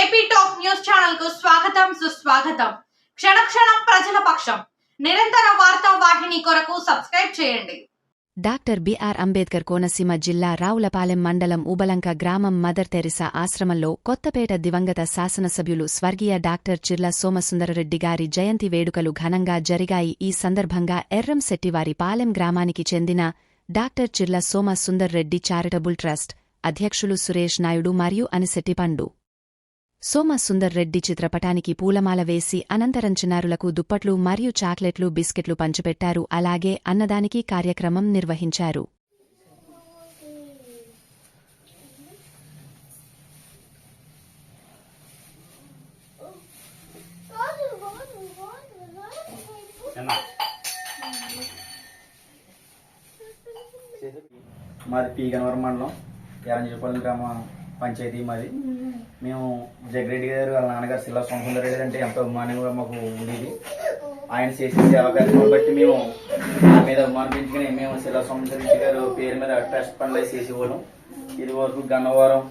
AP top news ఛానల్కు స్వాగతం సుస్వాగతం. క్షణక్షణం ప్రజల పక్షం. నిరంతర వార్తా వాహిని కొరకు సబ్స్క్రైబ్ చేయండి. డాక్టర్ బిఆర్ అంబేద్కర్ కోనసీమ జిల్లా రావులపాలెం మండలం ఉబలంక గ్రామం మదర్ తెరిసా ఆశ్రమంలో కొత్తపేట దివంగత శాసనసభ్యులు స్వర్గీయ డాక్టర్ చిర్ల సోమసుందరరెడ్డి గారి జయంతి వేడుకలు ఘనంగా జరిగాయి. ఈ సందర్భంగా ఎర్రంశెట్టివారి పాలెం గ్రామానికి చెందిన doctor Chirla Soma Sundar Reddy charitable trust అధ్యక్షులు సురేష్ నాయుడు మరియు అనిశెట్టి పండు. సోమ సుందర్ రెడ్డి చిత్రపటానికి పూలమాల వేసి అనంతరం చిన్నారులకు దుప్పట్లు మరియు చాక్లెట్లు బిస్కెట్లు పంచిపెట్టారు. అలాగే అన్నదానికి కార్యక్రమం నిర్వహించారు. మాది పి గనవరం మండలం ఎరంజపల్లి గ్రామ. పంచాయతీ మాది. మేము జగరెడ్డి గారు వాళ్ళ నాన్నగారు శిలా సోమసుందర్ రెడ్డి అంటే ఎంతో అభిమానంగా మాకు ఉండేది. ఆయన చేసిన సేవా కార్యక్రమం బట్టి మేము ఆయన మీద అభిమానం పెంచుకుని మేము శిలా సోమసుందర్ రెడ్డి గారు పేరు మీద ట్రస్ట్ పనులు చేసేవాళ్ళం. ఇది వరకు గన్నవరం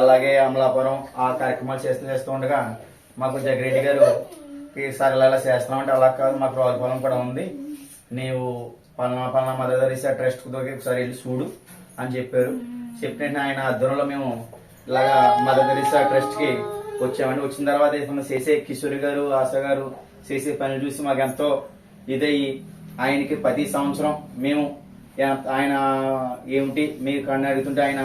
అలాగే అమలాపురం ఆ కార్యక్రమాలు చేస్తూ చేస్తూ ఉండగా మాకు జగరెడ్డి గారు సార్ ఇలా ఇలా చేస్తున్నాం అంటే అలా కాదు మాకు రావులపాలెం కూడా ఉంది. నీవు పలానా పలానా మదర్ తెరీసా ట్రస్ట్ ఒకసారి వెళ్ళి చూడు. అని చెప్పారు. చెప్పిన ఆయన ఆధ్వర్యంలో మేము ఇలాగా మదర్ తెరీసా ట్రస్ట్కి వచ్చామండి. వచ్చిన తర్వాత చేసే కిషోర్ గారు ఆశ గారు చేసే పనులు చూసి మాకు ఎంతో ఇదయ్యి. ఆయనకి ప్రతి సంవత్సరం మేము ఆయన ఏమిటి మీరు కన్నా అడుగుతుంటే ఆయన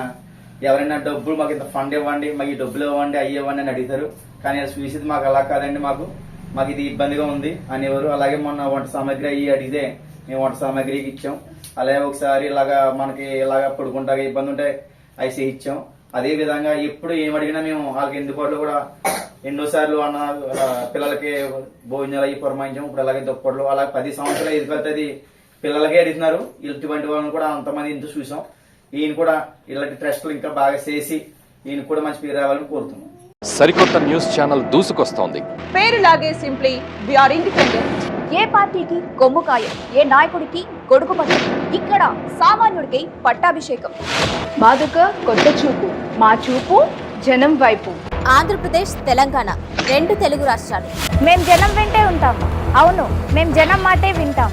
ఎవరైనా డబ్బులు మాకు ఇంత ఫండ్ ఇవ్వండి మాకు ఈ డబ్బులు ఇవ్వండి అయ్యి ఇవ్వండి అని అడుగుతారు. కానీ చూసేది మాకు అలా కాదండి మాకు. మాకు ఇది ఇబ్బందిగా ఉంది అనేవారు. అలాగే మొన్న వంట సామాగ్రి అయ్యి అడిగితే మేము వంట సామాగ్రికి ఇచ్చాం. అలాగే ఒకసారి ఇలాగా మనకి ఇలాగా పడుకుంటా ఇబ్బంది ఉంటే అవి ఇచ్చాం. అదే విధంగా ఎప్పుడు ఏం అడిగినా మేము వాళ్ళకి ఎందుబాటులో కూడా ఎన్నోసార్లు అన్న పిల్లలకి భోజనాలు అవి పురమాయించాం. ఇప్పుడు అలాగే దుప్పట్లు అలాగే పది సంవత్సరాలు ఇది పెద్దది పిల్లలకే అడుగుతున్నారు ఇటువంటి వాళ్ళని కూడా అంతమంది ఇంత చూసాం. ఈయన కూడా ఇలాంటి ట్రస్టులు ఇంకా బాగా చేసి ఈయన కూడా మంచి పేరు రావాలని కోరుతున్నాం. సరికొత్త న్యూస్ ఛానల్ దూసుకొస్తోంది. పేరులాగే సింప్లీ ఆర్ ఇండిపెండెంట్ ఏ పార్టీకి కొమ్ముకాయ ఏ నాయకుడికి గొడుగు పట్టు ఇక్కడ సామాన్యుడికి పట్టాభిషేకం. మాదొక కొత్త చూపు. మా చూపు జనం వైపు. ఆంధ్రప్రదేశ్ తెలంగాణ. రెండు తెలుగు రాష్ట్రాలు. మేం జనం వెంటే ఉంటాం. అవును మేం జనం మాటే వింటాం.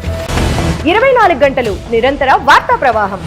ఇరవై నాలుగు గంటలు నిరంతర వార్తా ప్రవాహం.